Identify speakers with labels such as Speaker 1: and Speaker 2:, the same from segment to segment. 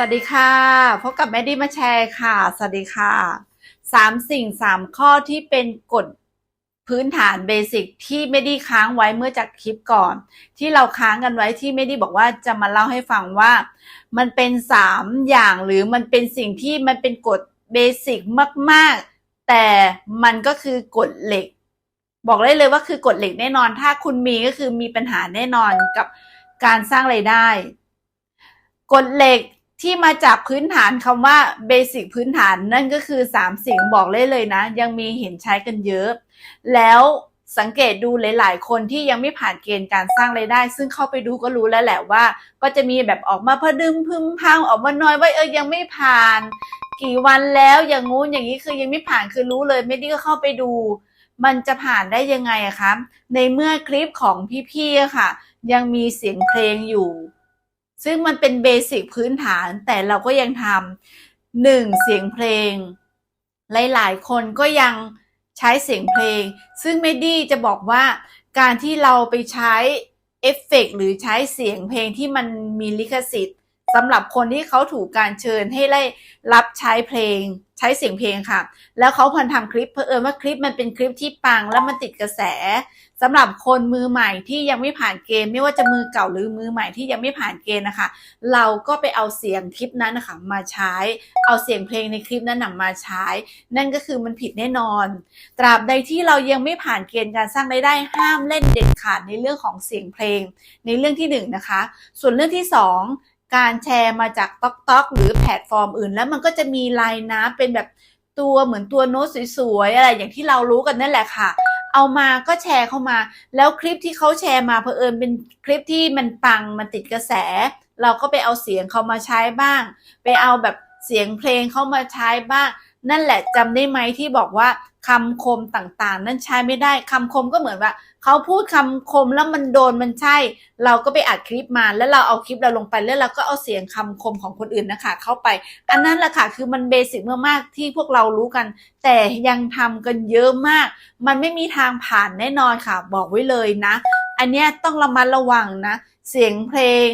Speaker 1: วัสดีค่ะพบกับแม่ดีมาแชร์ค่ะ สวัสดีค่ะสามสิ่งสามข้อที่เป็นกฎพื้นฐานเบสิกที่ไม่ได้ค้างไว้เมื่อจากคลิปก่อน ที่เราค้างกันไว้ที่ไม่ได้บอกว่าจะมาเล่าให้ฟังว่า มันเป็นสามอย่างหรือมันเป็นสิ่งที่มันเป็นกฎเบสิกมาก ๆ แต่มันก็คือกฎเหล็ก บอกได้เลยว่าคือกฎเหล็กแน่นอน ถ้าคุณมีก็คือมีปัญหาแน่นอนกับการสร้างไรายได้กฎเหล็ก ที่มาจากพื้นฐานคำว่าเบสิกพื้นฐานนั่นก็คือสามสิ่งบอกเลยเลยนะ ยังมีเห็นใช้กันเยอะ แล้วสังเกตดูหลาย ๆ คนที่ยังไม่ผ่านเกณฑ์การสร้างไรายได้ ซึ่งเข้าไปดูก็รู้แล้วแหละว่า ก็จะมีแบบออกมาพะดึงพึมพังออกมาน้อยว่าเออยังไม่ผ่าน กี่วันแล้วอย่างงู้นอย่างนี้คือยังไม่ผ่านคือรู้เลยไม่ได้ก็เข้าไปดู มันจะผ่านได้ยังไงอะคะในเมื่อคลิปของพี่ๆค่ะ ยังมีเสียงเพลงอยู่ ซึ่งมันเป็นเบสิกพื้นฐานแต่เราก็ยังทำหนึ่งเสียงเพลง หลายๆ คนก็ยังใช้เสียงเพลง ซึ่งเมดี้จะบอกว่าการที่เราไปใช้เอฟเฟกต์หรือใช้เสียงเพลงที่มันมีลิขสิทธิ์ สำหรับคนที่เขาถูกการเชิญให้ได้รับใช้เพลง ใช้เสียงเพลงค่ะ แล้วเขาพันทำคลิปเพอเอิญว่าคลิปมันเป็นคลิปที่ปังแล้วมันติดกระแสสำหรับคนมือใหม่ที่ยังไม่ผ่านเกณฑ์ไม่ว่าจะมือเก่าหรือมือใหม่ที่ยังไม่ผ่านเกณฑ์นะคะ เราก็ไปเอาเสียงคลิปนั้นนะคะมาใช้ เอาเสียงเพลงในคลิปนั้นนะมาใช้ นั่นก็คือมันผิดแน่นอน ตราบใดที่เรายังไม่ผ่านเกณฑ์การสร้างรายได้ห้ามเล่นเด็ดขาดในเรื่องของเสียงเพลง ในเรื่องที่หนึ่งนะคะส่วนเรื่องที่สอง การแชร์มาจากต๊อกต๊อกหรือแพลตฟอร์มอื่น แล้วมันก็จะมีลายน้ำเป็นแบบตัวเหมือนตัวโน้ตสวยๆอะไรอย่างที่เรารู้กันนั่นแหละค่ะ เอามาก็แชร์เข้ามา แล้วคลิปที่เขาแชร์มาเผอิญเป็นคลิปที่มันปังมันติดกระแส เราก็ไปเอาเสียงเขามาใช้บ้าง ไปเอาแบบเสียงเพลงเขามาใช้บ้าง นั่นแหละจำได้ไหมที่บอกว่าคำคมต่างๆ นั่นใช้ไม่ได้คำคมก็เหมือนว่าเขาพูดคำคมแล้วมันโดนมันใช่ เราก็ไปอัดคลิปมาแล้วเราเอาคลิปเราลงไปแล้วเราก็เอาเสียงคำคมของคนอื่นนะคะ เข้าไป อันนั้นแหละค่ะคือมันเบสิกมากๆที่พวกเรารู้กัน แต่ยังทำกันเยอะมาก มันไม่มีทางผ่านแน่นอนค่ะ บอกไว้เลยนะ อันเนี้ยต้องระมัดระวังนะ เสียงเพลง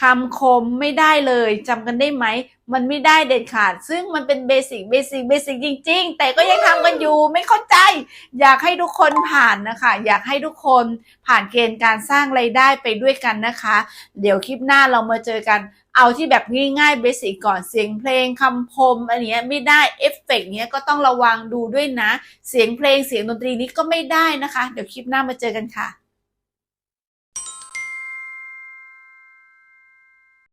Speaker 1: คำคมไม่ได้เลยจำกันได้ไหม มันไม่ได้เด็ดขาด ซึ่งมันเป็นเบสิกเบสิกเบสิกจริง ๆ แต่ก็ยังทำกันอยู่ไม่เข้าใจ อยากให้ทุกคนผ่านนะคะ อยากให้ทุกคนผ่านเกณฑ์การสร้างไรายได้ไปด้วยกันนะคะ เดี๋ยวคลิปหน้าเรามาเจอกัน เอาที่แบบง่ายๆเบสิกก่อนเสียงเพลงคำคมอันเนี้ยไม่ได้เอฟเฟกต์เนี้ยก็ต้องระวังดูด้วยนะ เสียงเพลงเสียงดนตรีนี้ก็ไม่ได้นะคะ เดี๋ยวคลิปหน้ามาเจอกันค่ะ